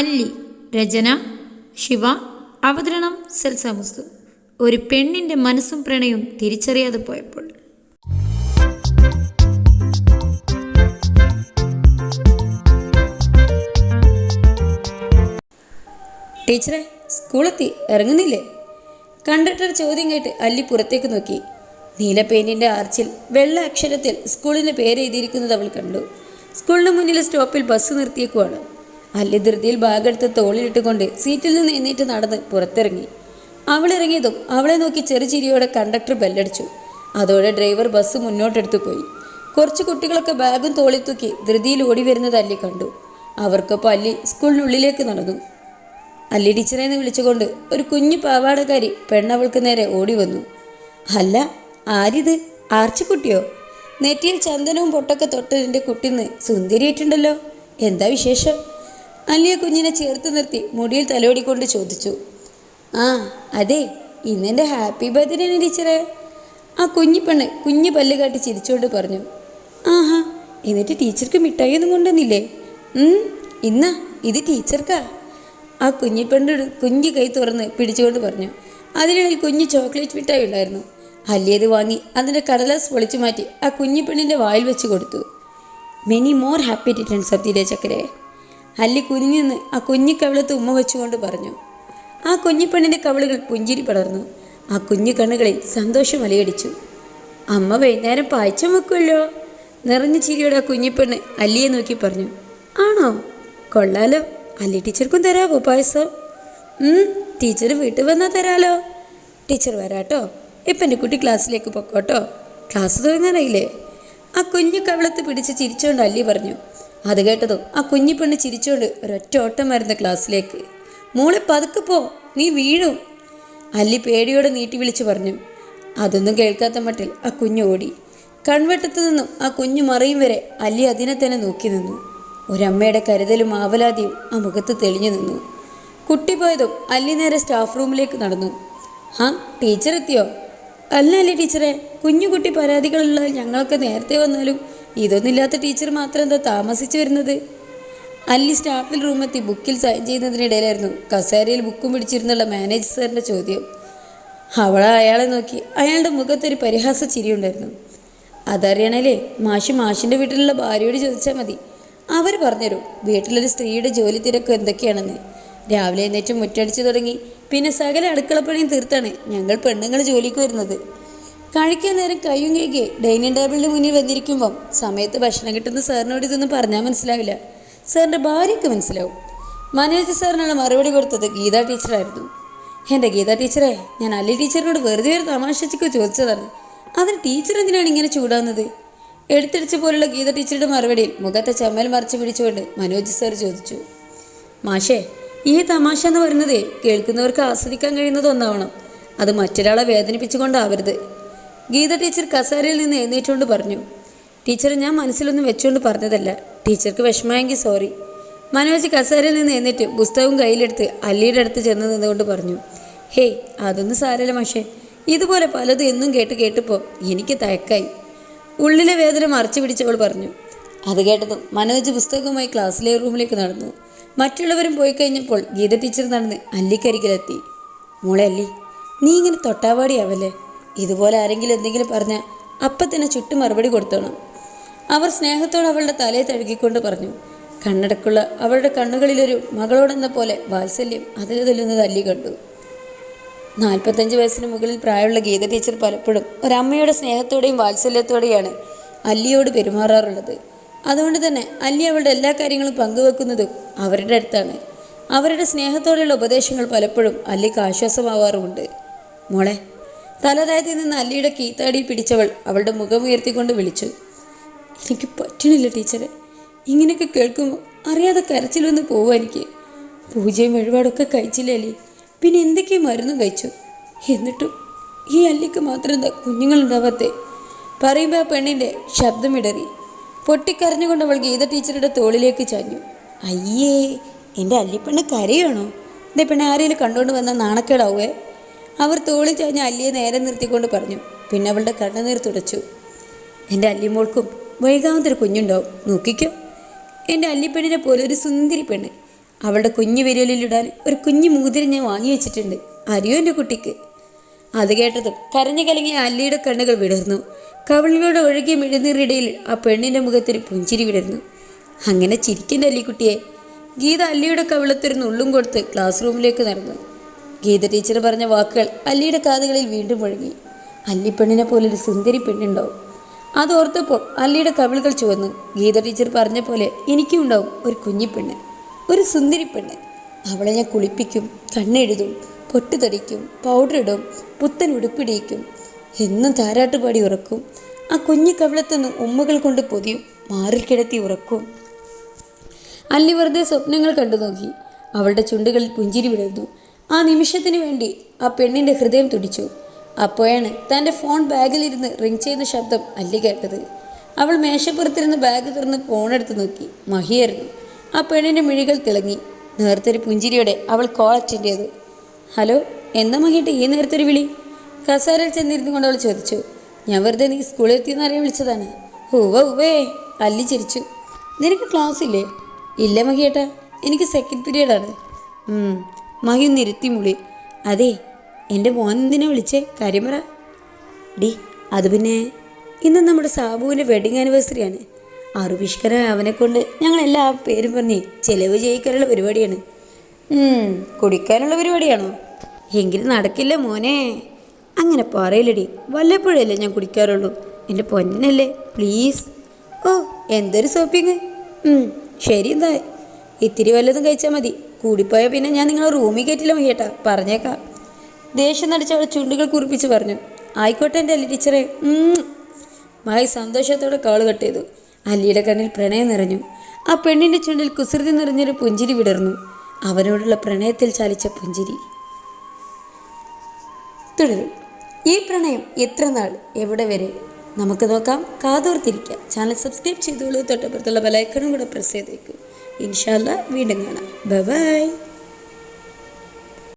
അല്ലി രചന ശിവ അവതരണം സെൽസാമുസ്തു ഒരു പെണ്ണിന്റെ മനസ്സും പ്രണയവും തിരിച്ചറിയാതെ പോയപ്പോൾ. ടീച്ചറെ സ്കൂളെത്തി ഇറങ്ങുന്നില്ലേ? കണ്ടക്ടർ ചോദ്യം കേട്ട് അല്ലി പുറത്തേക്ക് നോക്കി. നീല പെയിന്റിന്റെ ആർച്ചിൽ വെള്ള അക്ഷരത്തിൽ സ്കൂളിന്റെ പേര് എഴുതിയിരിക്കുന്നത് അവൾ കണ്ടു. സ്കൂളിന് മുന്നിലെ സ്റ്റോപ്പിൽ ബസ് നിർത്തിയേക്കുവാണ്. അല്ലി ബാഗെടുത്ത് തോളിലിട്ടുകൊണ്ട് സീറ്റിൽ നിന്ന് എണീറ്റ് നടന്ന് പുറത്തിറങ്ങി. അവളിറങ്ങിയതും അവളെ നോക്കി ചെറുചിരിയോടെ കണ്ടക്ടർ ബെല്ലടിച്ചു. അതോടെ ഡ്രൈവർ ബസ് മുന്നോട്ടെടുത്തു പോയി. കുറച്ച് കുട്ടികളൊക്കെ ബാഗും തോളിൽ തൂക്കി ധൃതിയിൽ ഓടി വരുന്നത് അല്ലി കണ്ടു. അവർക്കൊപ്പം അല്ലി സ്കൂളിനുള്ളിലേക്ക് നടന്നു. അല്ലി ടീച്ചറെ എന്ന് വിളിച്ചുകൊണ്ട് ഒരു കുഞ്ഞു പാവാടക്കാരി പെണ്ണവൾക്ക് നേരെ ഓടി വന്നു. അല്ല ആരിത്? ആർച്ചിക്കുട്ടിയോ? നെറ്റിയിൽ ചന്ദനവും പൊട്ടൊക്കെ തൊട്ടതിന്റെ കുട്ടിന്ന് സുന്ദരിയായിട്ടുണ്ടല്ലോ. എന്താ വിശേഷം? അല്ലിയ കുഞ്ഞിനെ ചേർത്ത് നിർത്തി മുടിയിൽ തലോടിക്കൊണ്ട് ചോദിച്ചു. ആ അതെ ഇന്നെന്റെ ഹാപ്പി ബർത്ത്ഡേ ആണ് ടീച്ചറെ. ആ കുഞ്ഞി പെണ്ണ് കുഞ്ഞു പല്ല് കാട്ടി ചിരിച്ചുകൊണ്ട് പറഞ്ഞു. ആഹാ എന്നിട്ട് ടീച്ചർക്ക് മിഠായി ഒന്നും കൊണ്ടുവന്നില്ലേ ഇന്നാ ഇത് ടീച്ചർക്കാ. ആ കുഞ്ഞിപ്പെണ്ണ് കുഞ്ഞു കൈ തുറന്ന് പിടിച്ചുകൊണ്ട് പറഞ്ഞു. അതിനിടയിൽ കുഞ്ഞു ചോക്ലേറ്റ് മിഠായി ഉണ്ടായിരുന്നു. അല്ലിയത് വാങ്ങി അതിന്റെ കടലാസ് പൊളിച്ചു മാറ്റി ആ കുഞ്ഞിപ്പെണ്ണിന്റെ വായിൽ വെച്ച് കൊടുത്തു. Many more happy returns of the day ചക്കരെ. അല്ലി കുനിഞ്ഞു നിന്ന് ആ കുഞ്ഞു കവിളത്ത് ഉമ്മ വെച്ചുകൊണ്ട് പറഞ്ഞു ആ കുഞ്ഞിപ്പെണ്ണിന്റെ കവിളുകൾ പുഞ്ചിരി പടർന്നു. ആ കുഞ്ഞു കണ്ണുകളിൽ സന്തോഷം അലയടിച്ചു. അമ്മ വൈകുന്നേരം പായ്ച്ച വെക്കുമല്ലോ നിറഞ്ഞ ചിരിയോടെ ആ കുഞ്ഞിപ്പെണ്ണ് അല്ലിയെ നോക്കി പറഞ്ഞു ആണോ? കൊള്ളാലോ. അല്ലി ടീച്ചർക്കും തരാമോ പായസം? ടീച്ചർ വീട്ടിൽ വന്നാൽ തരാലോ. ടീച്ചർ വരാട്ടോ. ഇപ്പം എന്റെ കുട്ടി ക്ലാസ്സിലേക്ക് പൊക്കോട്ടോ. ക്ലാസ് തുടങ്ങാനായില്ലേ? ആ കുഞ്ഞു കവിളത്ത് പിടിച്ച് ചിരിച്ചുകൊണ്ട് അല്ലി പറഞ്ഞു അത് കേട്ടതും ആ കുഞ്ഞു പെണ്ണ് ചിരിച്ചുകൊണ്ട് ഒരൊറ്റ ഓട്ടമായിരുന്നു ക്ലാസ്സിലേക്ക്. മോളെ പതുക്കെ പോ നീ വീഴും. അല്ലി പേടിയോടെ നീട്ടി വിളിച്ചു പറഞ്ഞു. അതൊന്നും കേൾക്കാത്ത മട്ടിൽ ആ കുഞ്ഞു ഓടി. കൺവെട്ടത്തു നിന്നും ആ കുഞ്ഞു മറിയും വരെ അല്ലി അതിനെ തന്നെ നോക്കി നിന്നു. ഒരമ്മയുടെ കരുതലും ആവലാതിയും ആ മുഖത്ത് തെളിഞ്ഞു നിന്നു. കുട്ടി പോയതും അല്ലി നേരെ സ്റ്റാഫ് റൂമിലേക്ക് നടന്നു. ആ ടീച്ചർ എത്തിയോ? അല്ല അല്ലേ ടീച്ചറെ കുഞ്ഞു കുട്ടി പരാതികളുള്ള ഞങ്ങൾക്ക് നേരത്തെ വന്നാലും ഇതൊന്നുമില്ലാത്ത ടീച്ചർ മാത്രം എന്താ താമസിച്ചു വരുന്നത്? അല്ലി സ്റ്റാഫിൽ റൂമെത്തി ബുക്കിൽ സൈൻ ചെയ്യുന്നതിനിടയിലായിരുന്നു കസേരയിൽ ബുക്കും പിടിച്ചിരുന്നുള്ള മാനേജർ സാറിന്റെ ചോദ്യം. അവൾ അയാളെ നോക്കി അയാളുടെ മുഖത്തൊരു പരിഹാസ ചിരിയുണ്ടായിരുന്നു അതറിയണല്ലേ മാഷി മാഷിന്റെ വീട്ടിലുള്ള ഭാര്യയോട് ചോദിച്ചാൽ മതി. അവർ പറഞ്ഞുതരും വീട്ടിലൊരു സ്ത്രീയുടെ ജോലി തിരക്ക് എന്തൊക്കെയാണെന്ന്. രാവിലെ എഴുന്നേറ്റ് മുറ്റടിച്ചു തുടങ്ങി. പിന്നെ സകല അടുക്കളപ്പണിയും തീർത്താണ് ഞങ്ങൾ പെണ്ണുങ്ങൾ ജോലിക്ക് വരുന്നത്. കഴിക്കാൻ നേരം കയ്യും കൈകി ഡൈനിങ് ടേബിളിന് മുന്നിൽ വന്നിരിക്കുമ്പം സമയത്ത് ഭക്ഷണം കിട്ടുന്ന സാറിനോട് ഇതൊന്നും പറഞ്ഞാൽ മനസ്സിലാവില്ല. സാറിന്റെ ഭാര്യയ്ക്ക് മനസ്സിലാവും. മനോജ് സാറിനുള്ള മറുപടി കൊടുത്തത് ഗീത ടീച്ചറായിരുന്നു. എന്റെ ഗീത ടീച്ചറെ ഞാൻ അല്ലി ടീച്ചറിനോട് വെറുതെ ഒരു തമാശച്ചിക്ക് ചോദിച്ചതാണ്. അതിന് ടീച്ചർ എന്തിനാണ് ഇങ്ങനെ ചൂടാവുന്നത്? എടുത്തടിച്ച പോലുള്ള ഗീത ടീച്ചറുടെ മറുപടിയിൽ മുഖത്തെ ചമ്മൽ മറച്ചു പിടിച്ചുകൊണ്ട് മനോജ് സാർ ചോദിച്ചു. മാഷേ ഈ തമാശ എന്ന് പറയുന്നത് കേൾക്കുന്നവർക്ക് ആസ്വദിക്കാൻ കഴിയുന്നത് ഒന്നാവണം. അത് മറ്റൊരാളെ വേദനിപ്പിച്ചുകൊണ്ടാവരുത്. ഗീത ടീച്ചർ കസേരയിൽ നിന്ന് എഴുന്നേറ്റുകൊണ്ട് പറഞ്ഞു ടീച്ചർ ഞാൻ മനസ്സിലൊന്നും വെച്ചുകൊണ്ട് പറഞ്ഞതല്ല. ടീച്ചർക്ക് വിഷമമെങ്കിൽ സോറി. മനോജ് കസേരയിൽ നിന്ന് എഴുന്നേറ്റ് പുസ്തകവും കയ്യിലെടുത്ത് അല്ലിയുടെ അടുത്ത് ചെന്ന് നിന്നുകൊണ്ട് പറഞ്ഞു ഹേയ് അതൊന്നും സാരല്ല മഷേ. ഇതുപോലെ പലതും എന്നും കേട്ട് കേട്ടപ്പോൾ എനിക്ക് തയക്കായി. ഉള്ളിലെ വേദന മറച്ചു പിടിച്ചവൾ പറഞ്ഞു അത് കേട്ടതും മനോജ് പുസ്തകവുമായി ക്ലാസ്സിലെ റൂമിലേക്ക് നടന്നു. മറ്റുള്ളവരും പോയി കഴിഞ്ഞപ്പോൾ ഗീത ടീച്ചർ നടന്ന് അല്ലിക്കരികിലെത്തി. മോളെ അല്ലി നീ ഇങ്ങനെ തൊട്ടാവാടിയാവല്ലേ? ഇതുപോലെ ആരെങ്കിലും എന്തെങ്കിലും പറഞ്ഞ അപ്പം തന്നെ ചുട്ടു മറുപടി കൊടുത്തോണം. അവർ സ്നേഹത്തോടെ അവളുടെ തലയെ തഴുകിക്കൊണ്ട് പറഞ്ഞു കണ്ണടക്കുള്ള അവളുടെ കണ്ണുകളിലൊരു മകളോടെന്ന പോലെ വാത്സല്യം അതിൽ തെല്ലുന്ന തല്ലി കണ്ടു. നാൽപ്പത്തഞ്ച് വയസ്സിന് മുകളിൽ പ്രായമുള്ള ഗീത ടീച്ചർ പലപ്പോഴും ഒരമ്മയുടെ സ്നേഹത്തോടെയും വാത്സല്യത്തോടെയാണ് അല്ലിയോട് പെരുമാറാറുള്ളത്. അതുകൊണ്ട് തന്നെ അല്ലി അവളുടെ എല്ലാ കാര്യങ്ങളും പങ്കുവെക്കുന്നതും അവരുടെ അടുത്താണ്. അവരുടെ സ്നേഹത്തോടെയുള്ള ഉപദേശങ്ങൾ പലപ്പോഴും അല്ലിക്ക് ആശ്വാസമാവാറുമുണ്ട്. മോളെ തലതായത്തിൽ നിന്ന് അല്ലിയുടെ കീത്താടി പിടിച്ചവൾ അവളുടെ മുഖം ഉയർത്തിക്കൊണ്ട് വിളിച്ചു. എനിക്ക് പറ്റണില്ല ടീച്ചറെ. ഇങ്ങനെയൊക്കെ കേൾക്കുമ്പോൾ അറിയാതെ കരച്ചിൽ വന്ന് പോവാ എനിക്ക്. പൂജയും വഴിപാടൊക്കെ കഴിച്ചില്ലേ അല്ലേ? പിന്നെ എന്തൊക്കെ മരുന്നും കഴിച്ചു? എന്നിട്ടും ഈ അല്ലിക്ക് മാത്രം എന്താ കുഞ്ഞുങ്ങളുണ്ടാവാത്തെ? പറയുമ്പോൾ ആ പെണ്ണിന്റെ ശബ്ദമിടറി പൊട്ടിക്കരഞ്ഞുകൊണ്ട് അവൾ ഗീത ടീച്ചറുടെ തോളിലേക്ക് ചാഞ്ഞു. അയ്യേ എന്റെ അല്ലിപ്പെണ്ണ് കരയാണോ? എന്റെ പെണ്ണെ ആരെങ്കിലും കണ്ടുകൊണ്ട് വന്ന നാണക്കേടാവേ. അവർ തോളിൽ ചാഞ്ഞ അല്ലിയെ നേരെ നിർത്തിക്കൊണ്ട് പറഞ്ഞു പിന്നെ അവളുടെ കണ്ണുനീർ തുടച്ചു. എന്റെ അല്ലിമോൾക്കും വൈകാമത്തൊരു കുഞ്ഞുണ്ടാവും. നോക്കിക്കോ. എന്റെ അല്ലിപ്പെണ്ണിനെ പോലെ ഒരു സുന്ദരി പെണ്ണ്. അവളുടെ കുഞ്ഞു വിരലിലിടാൻ ഒരു കുഞ്ഞു മൂതിരി ഞാൻ വാങ്ങി വെച്ചിട്ടുണ്ട്. അറിയോ എന്റെ കുട്ടിക്ക്? അത് കേട്ടതും കരഞ്ഞു കലങ്ങിയ അല്ലിയുടെ കണ്ണുകൾ വിടർന്നു. കവളിലൂടെ ഒഴുകിയ മിഴുന്നീറിടയിൽ ആ പെണ്ണിന്റെ മുഖത്തിൽ പുഞ്ചിരി വിടർന്നു. അങ്ങനെ ചിരിക്കന്റെ അല്ലിക്കുട്ടിയെ. ഗീത അല്ലിയുടെ കവിളത്തൊരു നുള്ളും കൊടുത്ത് ക്ലാസ് റൂമിലേക്ക് നടന്നു. ഗീത ടീച്ചർ പറഞ്ഞ വാക്കുകൾ അല്ലിയുടെ കാതുകളിൽ വീണ്ടും മുഴങ്ങി. അല്ലിപ്പെണ്ണിനെ പോലെ ഒരു സുന്ദരി പെണ്ണുണ്ടാവും. അതോർത്തപ്പോൾ അല്ലിയുടെ കവിളുകൾ ചുവന്നു. ഗീത ടീച്ചർ പറഞ്ഞ പോലെ എനിക്കും ഉണ്ടാവും ഒരു കുഞ്ഞിപ്പെണ്ണ് ഒരു സുന്ദരി പെണ്ണ്. അവളെ ഞാൻ കുളിപ്പിക്കും കണ്ണെഴുതും പൊട്ടുതടിക്കും ഇടും പുത്തൻ ഉടുപ്പിടിയിക്കും. എന്നും താരാട്ടുപാടി ഉറക്കും. ആ കുഞ്ഞു കവിളത്തുനിന്ന് ഉമ്മകൾ കൊണ്ട് പൊതിയും മാറിൽ കിടത്തി ഉറക്കും. അല്ലി വെറുതെ സ്വപ്നങ്ങൾ കണ്ടു നോക്കി അവളുടെ ചുണ്ടുകളിൽ പുഞ്ചിരി വിടർന്നു. ആ നിമിഷത്തിന് വേണ്ടി ആ പെണ്ണിന്റെ ഹൃദയം തുടിച്ചു. അപ്പോഴാണ് തന്റെ ഫോൺ ബാഗിലിരുന്ന് റിങ് ചെയ്യുന്ന ശബ്ദം അല്ലി കേട്ടത്. അവൾ മേശപ്പുറത്തിരുന്ന് ബാഗ് തുറന്ന് ഫോണെടുത്ത് നോക്കി. മഹിയായിരുന്നു ആ പെണ്ണിന്റെ മിഴികൾ തിളങ്ങി. നേർത്തൊരു പുഞ്ചിരിയോടെ അവൾ കോൾ അറ്റൻഡ് ചെയ്തു. ഹലോ എന്താ മഹിയിട്ട് ഈ നേരത്തൊരു വിളി? കസാരയിൽ ചെന്നിരുന്നു കൊണ്ട് അവൾ ചോദിച്ചു. ഞാൻ വെറുതെ നീ സ്കൂളിൽ എത്തിയെന്ന് അറിയാൻ വിളിച്ചതാണ്. ഹൂവ ഉവ്വേ അല്ലി ചിരിച്ചു. നിനക്ക് ക്ലാസ് ഇല്ലേ? ഇല്ല മഹിയേട്ടാ. എനിക്ക് സെക്കൻഡ് പീരീഡാണ് മഹി ഒന്ന് ഇരുത്തി മുളി. അതെ എന്റെ മോൻ എന്തിനെ വിളിച്ചേ കാര്യം പറ ഡി അത് പിന്നെ ഇന്ന് നമ്മുടെ സാബുവിന്റെ വെഡിങ് ആനിവേഴ്സറിയാണ് അറുപിഷ്കര അവനെ കൊണ്ട് ഞങ്ങൾ എല്ലാ പേരും പറഞ്ഞ് ചെലവ് ചെയ്യിക്കാനുള്ള പരിപാടിയാണ്. കുടിക്കാനുള്ള പരിപാടിയാണോ? എങ്കിലും നടക്കില്ല മോനെ. അങ്ങനെ പറയില്ലടി വല്ലപ്പോഴല്ലേ ഞാൻ കുടിക്കാറുള്ളൂ. എന്റെ പൊന്നല്ലേ പ്ലീസ് ഓ എന്തൊരു സോപ്പിങ് ശരി എന്താ ഇത്തിരി വല്ലതും കഴിച്ചാൽ മതി. കൂടിപ്പോയാൽ പിന്നെ ഞാൻ നിങ്ങളെ റൂമിൽ കയറ്റില്ല മയ്യേട്ടാ പറഞ്ഞേക്കാം. ദേഷ്യം നടിച്ച അവൾ ചുണ്ടുകൾ കുറിപ്പിച്ച് പറഞ്ഞു. ആയിക്കോട്ടെ എന്റെ അല്ലി ടീച്ചറെ. മായി സന്തോഷത്തോടെ കാൾ കട്ട് ചെയ്തു. അല്ലിയുടെ കണ്ണിൽ പ്രണയം നിറഞ്ഞു. ആ പെണ്ണിന്റെ ചുണ്ടിൽ കുസൃതി നിറഞ്ഞൊരു പുഞ്ചിരി വിടർന്നു. അവനോടുള്ള പ്രണയത്തിൽ ചാലിച്ച പുഞ്ചിരി. തുടരും. ഈ പ്രണയം എത്ര നാൾ? എവിടെ വരെ? നമുക്ക് നോക്കാം. കാതോർത്തിരിക്കാം. ചാനൽ സബ്സ്ക്രൈബ് ചെയ്തോളൂ. തൊട്ടപ്പുറത്തുള്ള ബലൈക്കണും കൂടെ പ്രസ് ചെയ്തേക്കും. ഇൻഷാല്ല വീണ്ടും കാണാം. ബൈ.